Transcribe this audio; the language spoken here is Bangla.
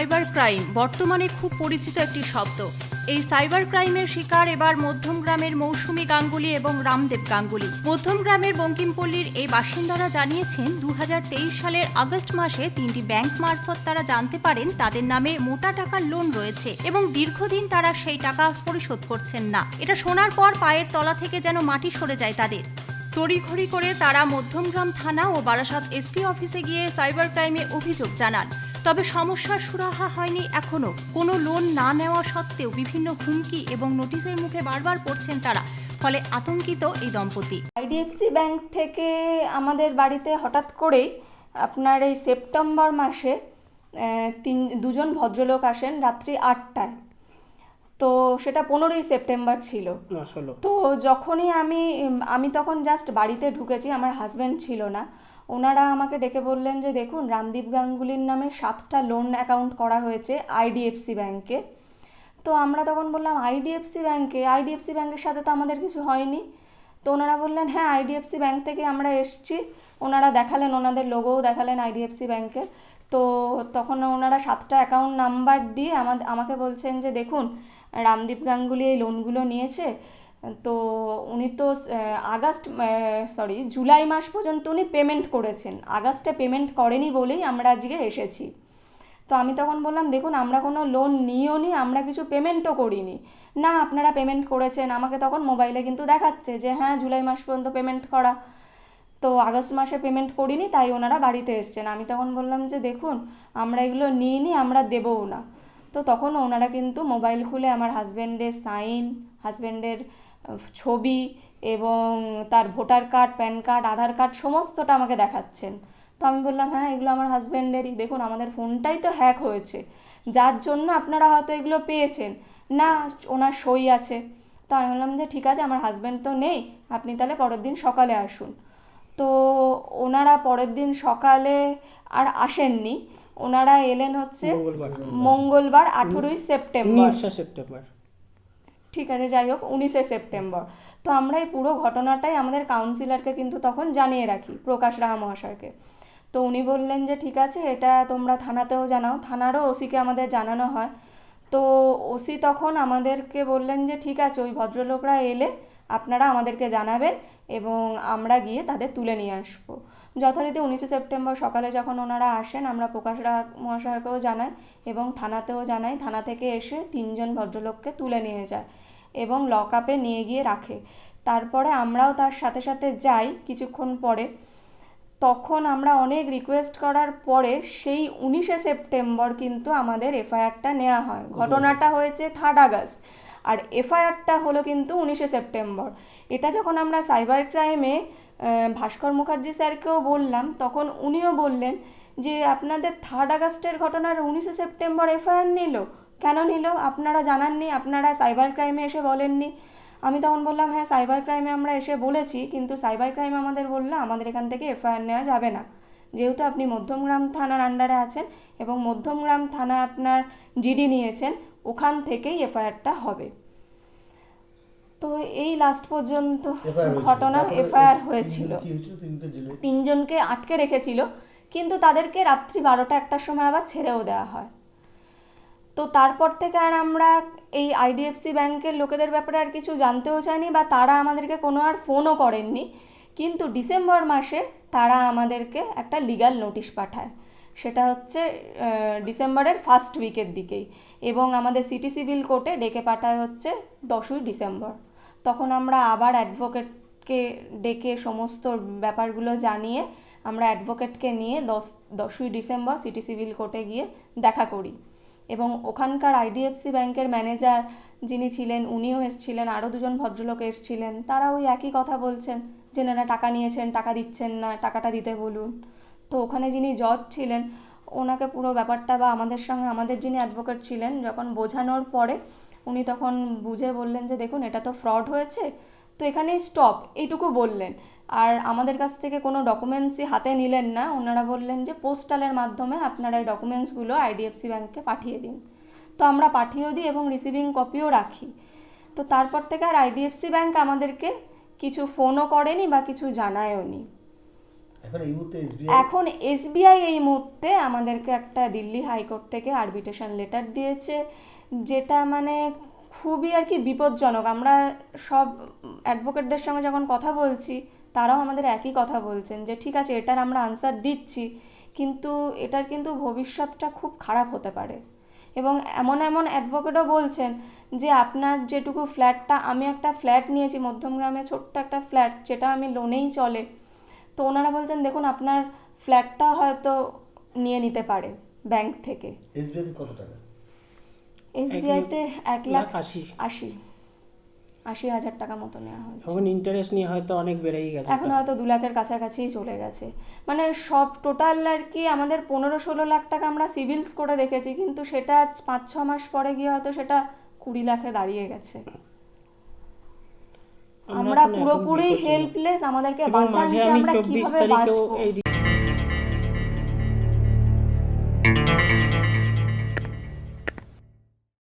সাইবার ক্রাইম, বর্তমানে খুব পরিচিত একটি শব্দ। এই সাইবার ক্রাইমের শিকার এবার মধ্যমগ্রামের মৌসুমী গাঙ্গুলি এবং রামদেব গাঙ্গুলি। মধ্যমগ্রামের বঙ্কিমপল্লীর এই বাসিন্দারা জানিয়েছেন দু হাজার তেইশ সালের আগস্ট মাসে তিনটি ব্যাংক মারফত তারা জানতে পারেন তাদের নামে মোটা টাকার লোন রয়েছে এবং দীর্ঘদিন তারা সেই টাকা পরিশোধ করছেন না। এটা শোনার পর পায়ের তলা থেকে যেন মাটি সরে যায় তাদের। তড়িঘড়ি করে তারা মধ্যমগ্রাম থানা ও বারাসাত এসপি অফিসে গিয়ে সাইবার ক্রাইমে অভিযোগ জানান। তবে সমস্যার সুরাহা হয়নি এখনও। কোনো লোন না নেওয়া সত্ত্বেও বিভিন্ন হুমকি এবং নোটিশের মুখে বারবার পড়ছেন তারা ফলে আতঙ্কিত এই দম্পতি। আইডিএফসি ব্যাংক থেকে আমাদের বাড়িতে হঠাৎ করেই আপনার এই সেপ্টেম্বর মাসে তিন দুজন ভদ্রলোক আসেন রাত্রি আটটায়। তো সেটা পনেরোই সেপ্টেম্বর ছিল। তো যখনই আমি আমি তখন জাস্ট বাড়িতে ঢুকেছি আমার হাজব্যান্ড ছিল না। ওনারা আমাকে ডেকে বললেন যে, দেখুন, রামদীপ গাঙ্গুলির নামে সাতটা লোন অ্যাকাউন্ট করা হয়েছে আইডিএফসি ব্যাংকে তো আমরা তখন বললাম আইডিএফসি ব্যাংকে আইডিএফসি ব্যাংকের সাথে তো আমাদের কিছু হয়নি। তো ওনারা বললেন হ্যাঁ আইডিএফসি ব্যাংক থেকে আমরা এসছি। ওনারা দেখালেন, ওনাদের লোগোও দেখালেন আইডিএফসি ব্যাংকের তো তখন ওনারা সাতটা অ্যাকাউন্ট নাম্বার দিয়ে আমাকে বলছেন যে, দেখুন, রামদীপ গাঙ্গুলি এই লোনগুলো নিয়েছে। তো উনি তো আগস্ট সরি জুলাই মাস পর্যন্ত উনি পেমেন্ট করেছেন। আগস্টে পেমেন্ট করেনি বলেই আমরা আজকে এসেছি। তো আমি তখন বললাম, দেখুন, আমরা কোনো লোন নিয়েও নি, আমরা কিছু পেমেন্টও করিনি। না, আপনারা পেমেন্ট করেছেন। আমাকে তখন মোবাইলে কিন্তু দেখাচ্ছে যে হ্যাঁ জুলাই মাস পর্যন্ত পেমেন্ট করা। তো আগস্ট মাসে পেমেন্ট করিনি, তাই ওনারা বাড়িতে এসছেন। আমি তখন বললাম যে, দেখুন, আমরা এগুলো নিইনি, আমরা দেবও না। তো তখন ওনারা কিন্তু মোবাইল খুলে আমার হাজব্যান্ডের সাইন হাজব্যান্ডের ছবি এবং তার voter card PAN card Aadhaar card সমস্তটা আমাকে দেখাচ্ছেন। তো আমি বললাম হ্যাঁ এগুলো আমার হাজব্যান্ডেরই দেখুন আমাদের ফোনটাই তো হ্যাক হয়েছে। যার জন্য আপনারা হয়তো এগুলো পেয়েছেন। না ওনার সই আছে। তো আমি বললাম যে ঠিক আছে আমার হাজব্যান্ড তো নেই। আপনি তাহলে পরের দিন সকালে আসুন। তো ওনারা পরের দিন সকালে আর আসেননি। ওনারা এলেন হচ্ছে মঙ্গলবার। আঠেরোই সেপ্টেম্বর। সেপ্টেম্বর। ঠিক আছে, যাই হোক, উনিশে সেপ্টেম্বর। তো আমরা এই পুরো ঘটনাটাই আমাদের কাউন্সিলরকে কিন্তু তখন জানিয়ে রাখি, প্রকাশ রাহা মহাশয়কে। তো উনি বললেন যে, ঠিক আছে, এটা তোমরা থানাতেও জানাও। থানারও ওসিকে আমাদের জানানো হয়। তো ওসি তখন আমাদেরকে বললেন যে, ঠিক আছে, ওই ভদ্রলোকরা এলে আপনারা আমাদেরকে জানাবেন এবং আমরা গিয়ে তাদের তুলে নিয়ে আসব। যথারীতি উনিশে সেপ্টেম্বর সকালে যখন ওনারা আসেন আমরা প্রকাশ রায় মহাশয়কেও জানাই এবং থানাতেও জানাই। থানা থেকে এসে তিনজন ভদ্রলোককে তুলে নিয়ে যায় এবং লক আপে নিয়ে গিয়ে রাখে। তারপরে আমরাও তার সাথে সাথে যাই কিছুক্ষণ পরে। তখন আমরা অনেক রিকোয়েস্ট করার পরে সেই উনিশে সেপ্টেম্বর কিন্তু আমাদের এফআইআরটা নেওয়া হয়। ঘটনাটা হয়েছে থার্ড আগস্ট। আর এফআইআরটা হলো কিন্তু উনিশে সেপ্টেম্বর। এটা যখন আমরা সাইবার ক্রাইমে ভাস্কর মুখার্জি স্যারকেও বললাম, তখন উনিও বললেন যে, আপনাদের থার্ড আগস্টের ঘটনার উনিশে সেপ্টেম্বর এফআইআর নিল। কেন নিল? আপনারা জানাননি, আপনারা সাইবার ক্রাইমে এসে বলেননি। আমি তখন বললাম হ্যাঁ সাইবার ক্রাইমে আমরা এসে বলেছি, কিন্তু সাইবার ক্রাইম আমাদের বলল, আমাদের এখান থেকে এফআইআর নেওয়া যাবে না। যেহেতু আপনি মধ্যমগ্রাম থানার আন্ডারে আছেন এবং মধ্যমগ্রাম থানা আপনার জিডি নিয়েছেন, ওখান থেকেই এফআইআরটা হবে। তো এই লাস্ট পর্যন্ত ঘটনা এফআইআর হয়েছিল। তিনজনকে আটকে রেখেছিল। কিন্তু তাদেরকে রাত্রি বারোটা একটার সময় আবার ছেড়েও দেওয়া হয়। তো তারপর থেকে আর আমরা এই আইডিএফসি ব্যাংকের লোকেদের ব্যাপারে আর কিছু জানতেও চাইনি বা তারা আমাদেরকে কোনো আর ফোনও করেননি। কিন্তু ডিসেম্বর মাসে তারা আমাদেরকে একটা লিগ্যাল নোটিশ পাঠায়। সেটা হচ্ছে ডিসেম্বরের ফার্স্ট উইকের দিকেই। এবং আমাদের সিটি সিভিল কোর্টে ডেকে পাঠায় হচ্ছে দশই ডিসেম্বর। তখন আমরা আবার অ্যাডভোকেটকে ডেকে সমস্ত ব্যাপারগুলো জানিয়ে আমরা অ্যাডভোকেটকে নিয়ে দশ, দশই ডিসেম্বর সিটি সিভিল কোর্টে গিয়ে দেখা করি। এবং ওখানকার আইডিএফসি ব্যাংকের ম্যানেজার যিনি ছিলেন, উনিও এসেছিলেন, আরও দুজন ভদ্রলোক এসেছিলেন তারা ওই একই কথা বলছেন যে নারা টাকা নিয়েছেন, টাকা দিচ্ছেন না, টাকাটা দিতে বলুন। তো ওখানে যিনি জজ ছিলেন, ওনাকে পুরো ব্যাপারটা বা আমাদের সঙ্গে, আমাদের যিনি অ্যাডভোকেট ছিলেন, যখন বোঝানোর পরে উনি তখন বুঝে বললেন যে দেখুন এটা তো ফ্রড হয়েছে। তো এখানেই স্টপ এইটুকু বললেন। আর আমাদের কাছ থেকে কোনো ডকুমেন্টসই হাতে নিলেন না। ওনারা বললেন যে পোস্টালের মাধ্যমে আপনারা এই ডকুমেন্টসগুলো আইডিএফসি ব্যাংকে পাঠিয়ে দিন। তো আমরা পাঠিয়েও দিই এবং রিসিভিং কপিও রাখি। তো তারপর থেকে আর আইডিএফসি ব্যাংক আমাদেরকে কিছু ফোনও করেনি বা কিছু জানায়ও নি। এখন এসবিআই এই মুহূর্তে আমাদেরকে একটা দিল্লি হাইকোর্ট থেকে আরবিটেশন লেটার দিয়েছে। যেটা মানে খুবই আর কি বিপজ্জনক। আমরা সব অ্যাডভোকেটদের সঙ্গে যখন কথা বলছি, তারাও আমাদের একই কথা বলছেন যে, ঠিক আছে, এটার আমরা আনসার দিচ্ছি, কিন্তু এটার কিন্তু ভবিষ্যৎটা খুব খারাপ হতে পারে। এবং এমন এমন অ্যাডভোকেটও বলছেন যে, আপনার যেটুকু ফ্ল্যাটটা আমি একটা ফ্ল্যাট নিয়েছি মধ্যমগ্রামে ছোট্ট একটা ফ্ল্যাট যেটা আমি লোনেই চলে। তো ওনারা বলছেন, দেখুন, আপনার ফ্ল্যাটটা হয়তো নিয়ে নিতে পারে ব্যাংক থেকে। কত টাকা? এসবিআইতে এক লাখ আশি। আশি আশি হাজার টাকা মতো নেওয়া হয়েছে। এখন ইন্টারেস্ট নিয়ে হয়তো অনেক বেড়েই গেছে। এখন হয়তো দু লাখের কাছাকাছিই চলে গেছে। মানে সব টোটাল আর কি আমাদের পনেরো ষোলো লাখ টাকা আমরা সিভিলস করে দেখেছি কিন্তু সেটা পাঁচ ছ মাস পরে গিয়ে হয়তো সেটা কুড়ি লাখে দাঁড়িয়ে গেছে। আমরা পুরোপুরি হেল্পলেস আমাদেরকে বাঁচান যে আমরা কীভাবে বাঁচবো।